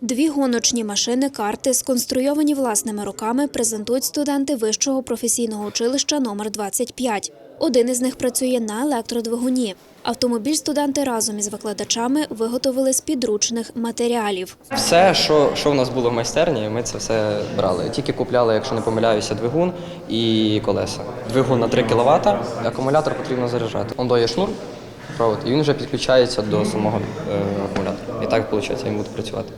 Дві гоночні машини карти, сконструйовані власними руками, презентують студенти вищого професійного училища номер 25. Один із них працює на електродвигуні. Автомобіль студенти разом із викладачами виготовили з підручних матеріалів. Все, що, що в нас було в майстерні, ми це все брали. Тільки купляли, якщо не помиляюся, двигун і колеса. Двигун на 3 кВт, акумулятор потрібно заряджати. Он дає шнур, провод, і він вже підключається до самого е, акумулятора. І так, виходить, він буде працювати.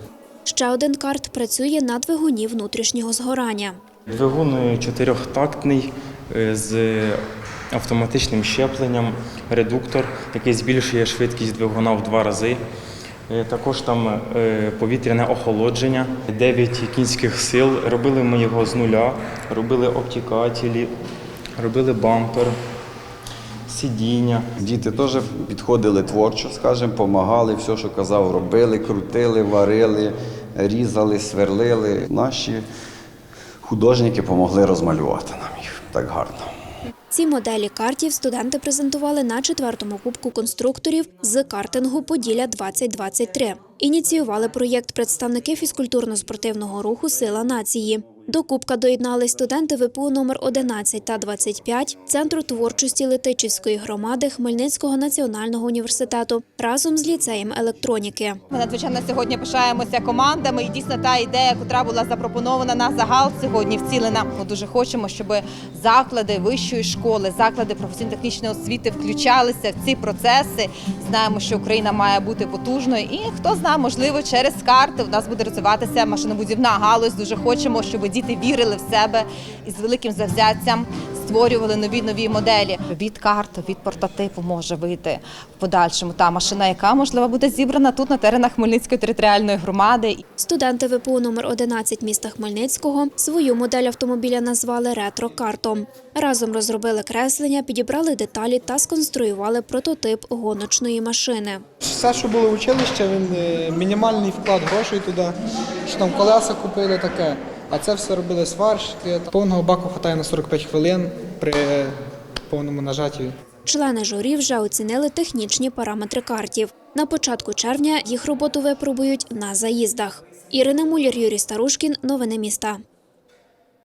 Ще один карт працює на двигуні внутрішнього згорання. Двигун е, чотирьохтактний е, з автоматичним щепленням, редуктор, який збільшує швидкість двигуна в два рази. Е, Також там повітряне охолодження, 9 кінських сил. Робили ми його з нуля, робили обтікателі, робили бампер, сидіння. Діти теж підходили творчо, скажімо, допомагали, все, що казав, робили, крутили, варили, різали, сверлили. Наші художники допомогли розмалювати нам їх так гарно. Ці моделі картів студенти презентували на четвертому кубку конструкторів з картингу Поділля 2023. Ініціювали проєкт представники фізкультурно-спортивного руху Сила нації. До кубка доєднались студенти ВПУ номер 11 та 25 Центру творчості Летичівської громади Хмельницького національного університету разом з ліцеєм електроніки. Ми надзвичайно сьогодні пишаємося командами, і дійсно та ідея, яка була запропонована на загал сьогодні, вцілена. Ми дуже хочемо, щоб заклади вищої школи, заклади професійно-технічної освіти включалися в ці процеси. Знаємо, що Україна має бути потужною, і хто знає, можливо, через карти в нас буде розвиватися машинобудівна галузь. Дуже хочемо, щоб діти вірили в себе і з великим завзяттям створювали нові нові моделі. Від карт, від портатипу може вийти в подальшому та машина, яка можливо буде зібрана тут на теренах Хмельницької територіальної громади. Студенти ВПУ номер 11 міста Хмельницького свою модель автомобіля назвали ретро-картом. Разом розробили креслення, підібрали деталі та сконструювали прототип гоночної машини. Все, що було в училищі, він е, мінімальний вклад грошей туди, що там колеса купили таке. А це все робили сварщики. Повного баку хватає на 45 хвилин при повному нажатті. Члени журі вже оцінили технічні параметри картів. На початку червня їх роботу випробують на заїздах. Ірина Мулір, Юрій Старушкін. Новини міста.